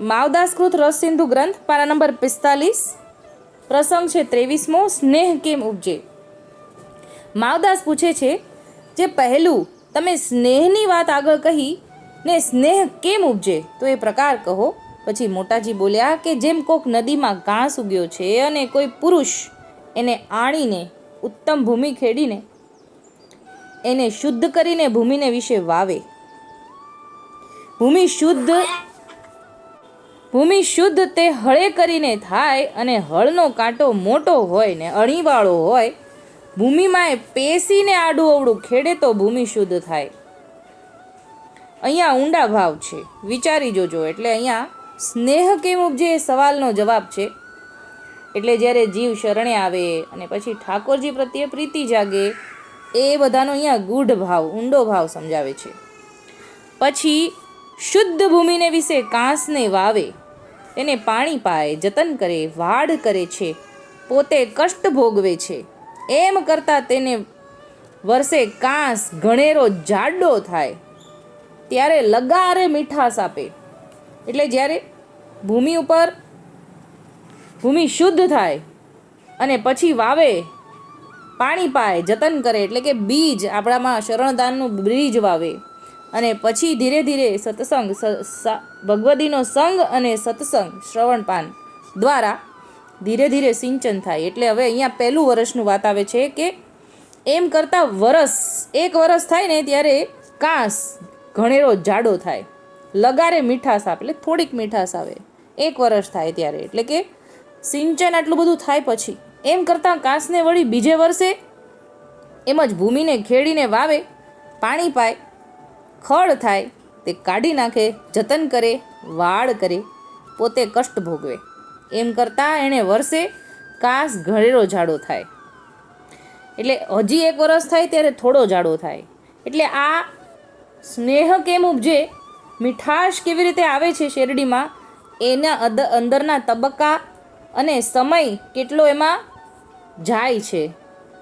માવદાસકૃત રસ સિંધુ ગ્રંથ પારા નંબર પિસ્તાલીસ. પ્રસંગ છે ત્રેવીસમો, સ્નેહ કેમ ઉપજે? માવદાસ પૂછે છે, જે પહેલું તમે સ્નેહની વાત આગળ કહી ને સ્નેહ કેમ ઉપજે? તો એ પ્રકાર કહો. પછી મોટાજી બોલ્યા કે, જેમ કોક નદીમાં ઘાસ ઉગ્યો છે અને કોઈ પુરુષ એને આણીને ઉત્તમ ભૂમિ ખેડીને એને શુદ્ધ કરીને ભૂમિને વિશે વાવે. ભૂમિ શુદ્ધ ભૂમિ શુદ્ધ તે હળે કરીને થાય અને હળનો કાંટો મોટો હોય ને અણીવાળો હોય ભૂમિમાં એ પેસીને આડું અવડું ખેડે તો ભૂમિ શુદ્ધ થાય. અહીંયા ઊંડા ભાવ છે. વિચારી જોજો, એટલે અહીંયા સ્નેહ કેમ એ સવાલનો જવાબ છે. એટલે જ્યારે જીવ શરણે આવે અને પછી ઠાકોરજી પ્રત્યે પ્રીતિ જાગે, એ બધાનો અહીંયા ગૂઢ ભાવ, ઊંડો ભાવ સમજાવે છે. પછી શુદ્ધ ભૂમિને વિશે કાંસને વાવે. તેને પાણી પાય, જતન કરે, વાડ કરે છે, પોતે કષ્ટ ભોગવે છે. એમ કરતાં તેને વર્ષે કાંસ, ઘણેરો, જાડો થાય. ત્યારે લગારે મીઠાશ આપે. એટલે જ્યારે ભૂમિ ઉપર ભૂમિ શુદ્ધ થાય અને પછી વાવે, પાણી પાય, જતન કરે, એટલે કે બીજ આપણામાં શરણદાનનું બીજ વાવે. અને પછી ધીરે ધીરે સત્સંગ ભગવદીનો સંગ અને સત્સંગ શ્રવણપાન દ્વારા ધીરે ધીરે સિંચન થાય. એટલે હવે અહીંયા પહેલું વર્ષનું વાત આવે છે કે એમ કરતાં વરસ, એક વરસ થાય ને ત્યારે કાંસ ઘણેરો જાડો થાય. લગારે મીઠાશ આપે, એટલે થોડીક મીઠાશ આવે. એક વરસ થાય ત્યારે. એટલે કે સિંચન આટલું બધું થાય પછી. એમ કરતાં કાંસને વળી બીજે વર્ષે એમ જ ભૂમિને ખેડીને વાવે, પાણી પાય ખડ થાય તે કાઢી નાખે, જતન કરે, વાળ કરે, પોતે કષ્ટ ભોગવે. એમ કરતાં એણે વર્ષે કાસ ઘરેરો જાડો થાય. એટલે હજી એક વરસ થાય ત્યારે થોડો જાડો થાય. એટલે આ સ્નેહ કેમ ઉપજે, મીઠાશ કેવી રીતે આવે છે શેરડીમાં, એના અદ- અંદરના તબક્કા અને સમય કેટલો એમાં જાય છે,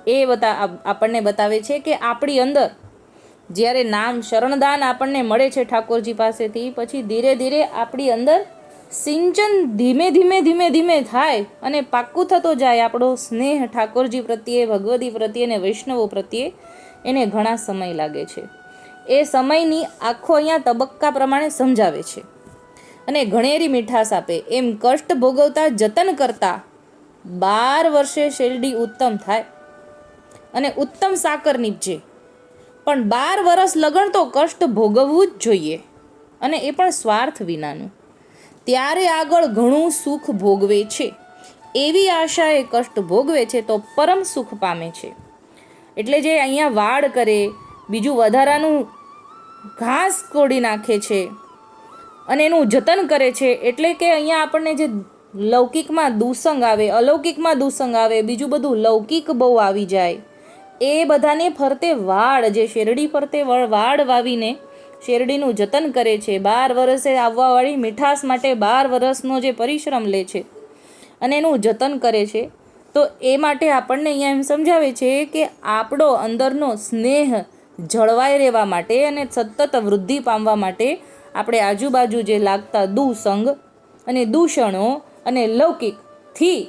એ બતા, આપણને બતાવે છે કે આપણી અંદર જ્યારે નામ શરણદાન આપણને મળે છે ઠાકોરજી પાસેથી, પછી ધીરે ધીરે આપણી અંદર સિંચન ધીમે ધીમે ધીમે ધીમે થાય અને પાક્કું થતો જાય આપણો સ્નેહ ઠાકોરજી પ્રત્યે, ભગવતી પ્રત્યે અને વૈષ્ણવો પ્રત્યે, એને ઘણા સમય લાગે છે. એ સમયની આખો અહીંયા તબક્કા પ્રમાણે સમજાવે છે. અને ઘણેરી મીઠાશ આપે, એમ કષ્ટ ભોગવતા જતન કરતા બાર વર્ષે શેરડી ઉત્તમ થાય. અને ઉત્તમ સાકર નીપજે. પણ બાર વરસ લગણ તો કષ્ટ ભોગવવું જ જોઈએ અને એ પણ સ્વાર્થ વિનાનું. ત્યારે આગળ ઘણું સુખ ભોગવે છે. એવી આશાએ કષ્ટ ભોગવે છે તો પરમ સુખ પામે છે. એટલે જે અહીંયા વાડ કરે, બીજું વધારાનું ઘાસ કોડી નાખે છે અને એનું જતન કરે છે, એટલે કે અહીંયા આપણને જે લૌકિકમાં દુસંગ આવે, અલૌકિકમાં દુસંગ આવે, બીજું બધું લૌકિક બહુ આવી જાય. એ બધાને ફરતે વાડ જે શેરડી ફરતે વાળ વાવીને શેરડીનું જતન કરે છે. બાર વર્ષે આવવાવાળી મીઠાશ માટે બાર વર્ષનો જે પરિશ્રમ લે છે અને એનું જતન કરે છે. તો એ માટે આપણને અહીંયા એમ સમજાવે છે કે આપણો અંદરનો સ્નેહ જળવાઈ રહેવા માટે અને સતત વૃદ્ધિ પામવા માટે આપણે આજુબાજુ જે લાગતા દુસંગ અને દૂષણો અને લૌકિકથી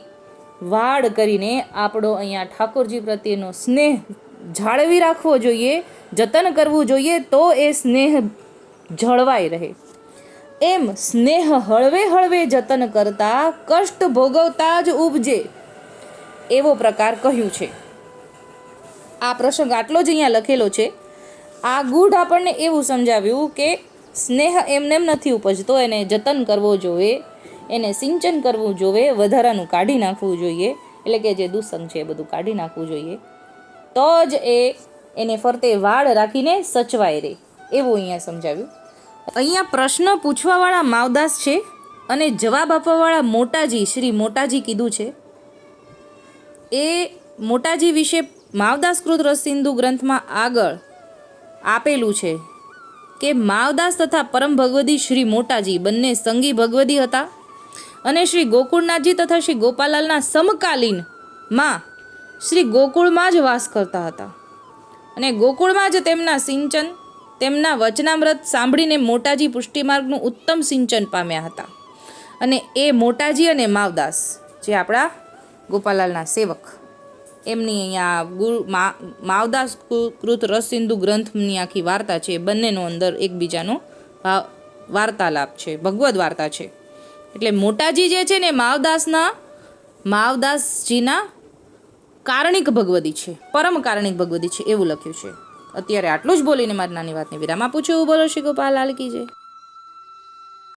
વાડ કરીને આપણો અહીંયા ઠાકોરજી પ્રત્યેનો સ્નેહ જાળવી રાખવો જોઈએ, જતન કરવું જોઈએ, તો એ સ્નેહ જળવાઈ રહે. એમ સ્નેહ હળવે હળવે જતન કરતા, કષ્ટ ભોગવતા જ ઉપજે, એવો પ્રકાર કહ્યું છે. આ પ્રસંગ આટલો જ અહીંયા લખેલો છે. આ ગૂઢ આપણને એવું સમજાવ્યું કે સ્નેહ એમનેમ નથી ઉપજતો, એને જતન કરવો જોઈએ. એને સિંચન કરવું જોઈએ વધારાનું કાઢી નાખવું જોઈએ. એટલે કે જે દુસંગ છે એ બધું કાઢી નાખવું જોઈએ. તો જ એ એને ફરતે વાળ રાખીને સચવાય રહે એવું અહીંયા સમજાવ્યું. અહીંયા પ્રશ્ન પૂછવાવાળા માવદાસ છે અને જવાબ આપવાવાળા મોટાજી, શ્રી મોટાજી કીધું છે. એ મોટાજી વિશે માવદાસકૃત રસિંધુ ગ્રંથમાં આગળ આપેલું છે કે માવદાસ તથા પરમ ભગવદી શ્રી મોટાજી બંને સંગી ભગવદી હતા. અને શ્રી ગોકુળનાથજી તથા શ્રી ગોપાલાલના સમકાલીનમાં શ્રી ગોકુળમાં જ વાસ કરતા હતા. અને ગોકુળમાં જ તેમના સિંચન, તેમના વચનામૃત સાંભળીને મોટાજી પુષ્ટિમાર્ગનું ઉત્તમ સિંચન પામ્યા હતા. અને એ મોટાજી અને માવદાસ, જે આપણા ગોપાલાલના સેવક, એમની અહીંયા ગુરુ માવદાસ કૃત સિંધુ ગ્રંથની આખી વાર્તા છે. બંનેનો અંદર એકબીજાનો વાર્તાલાપ છે, ભગવદ વાર્તા છે. એટલે મોટાજી જે છે ને માવદાસના, માવદાસજીના કારણિક ભગવદી છે. પરમ કારણિક ભગવદી છે એવું લખ્યું છે. અત્યારે આટલું જ બોલીને મારી નાની વાતની વિરામ આપું છું. બોલો શ્રી ગોપાલ લાલકી જય.